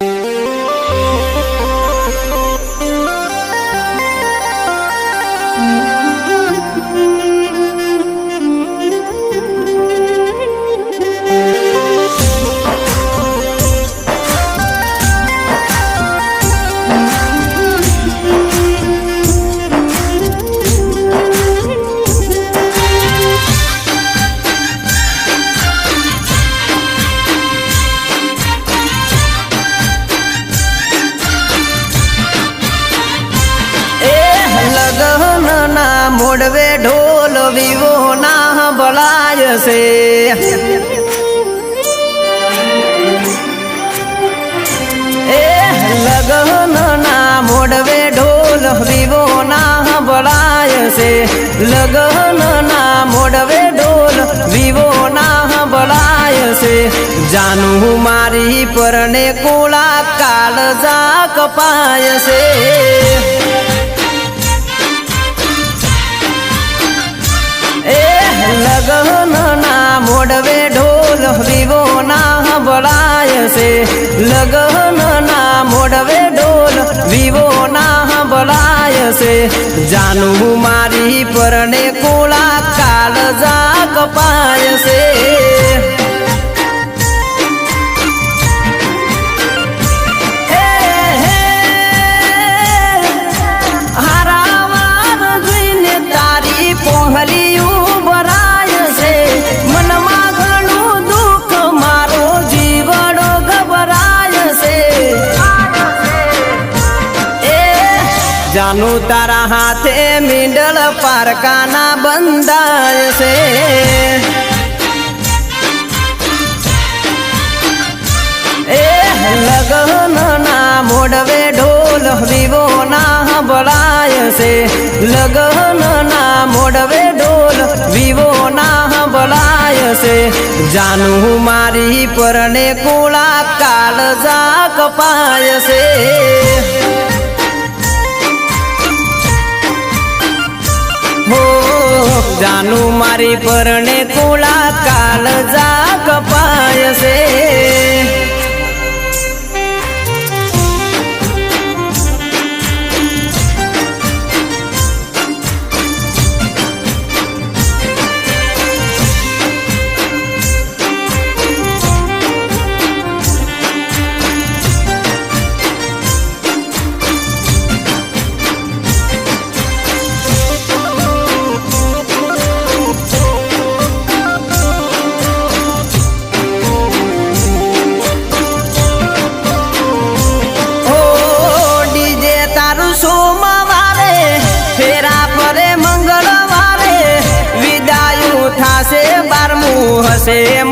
એ Vivo ના બળાય છે. એ લગન ના મોડવે ઢોલ વિવો ના બળાય છે. લગન ના મોડવે ઢોલ વિવો ના બળાય છે. જાનું મારી પરને કોળા કાળ જા કપાય છે. લગન ના મોડવે ઢોલ વિવો ના બળાય છે. લગન ના મોડવે ઢોલ વિવો ના બળાય છે. જાનું મારી પરણે કોળા કાલ જા કપાય જાનું તારા હાથે મીંડળ પારકાના બંધાય છે. એ લગન ના મોડવે ઢોલ વિવો ના લગન મોડવે ઢોલ વિવો ના બળાય છે. જાનું મારી પરણે કોળા કાળ જા કપાય છે. જાનું મારી પરણે કોળા કાલ જા બારમું હશે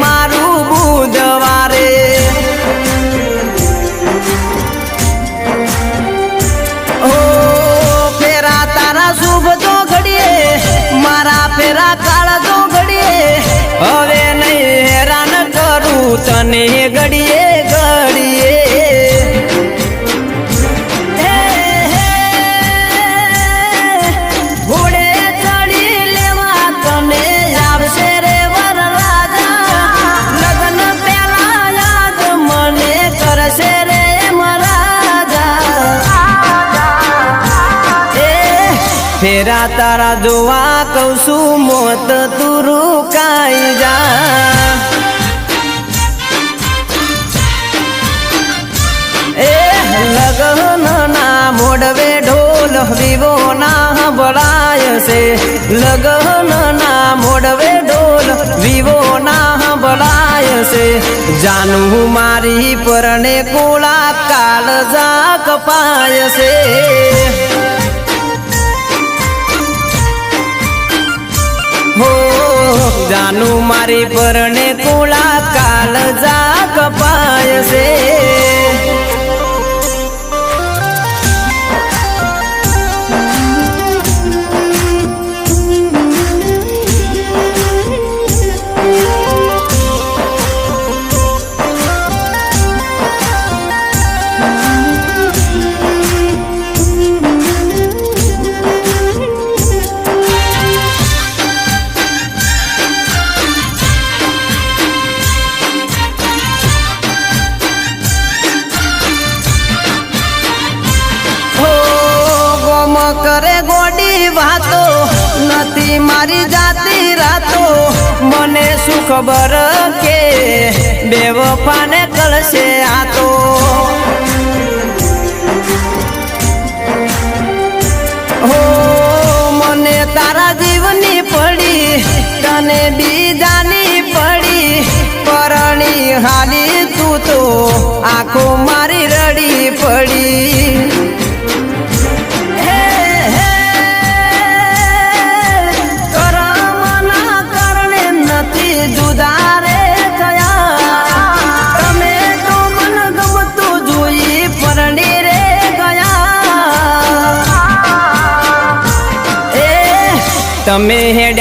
ફેરા તારા જોવા કઉ મોત તું રૂકાઈ જા. એ લગન ના મોડવે ઢોલ વિવો ના બળાય છે. લગન ના મોડવે ઢોલ વિવો ના બળાય છે. જાનું મારી પરણે કોળા કાળ જા કપાય છે. જાનું મારી પરણે કોળા કાલ જા કપાય છે કરે ગોડી વાતો, નથી મારી જાતી રાતો. મને શું ખબર કે બે કલશે આ તો હો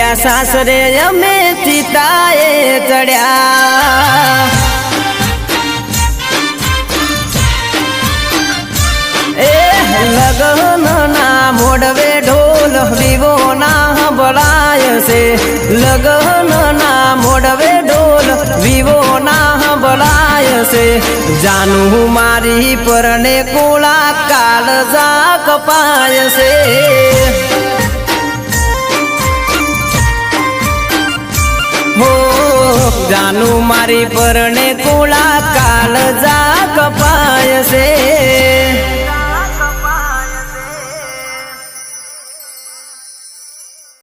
હેડ્યા સાસરે અમે સીતાએ ચડ્યા. એ લગન મોડવે ઢોલ વિવો ના બળાય છે. લગન મોડવે ઢોલ વિવો ના બળાય છે. જાનું મારી પરને કોળા કાલ જા કપાય હો જાનું મારી પરણે કોળા કાલ જા કપાય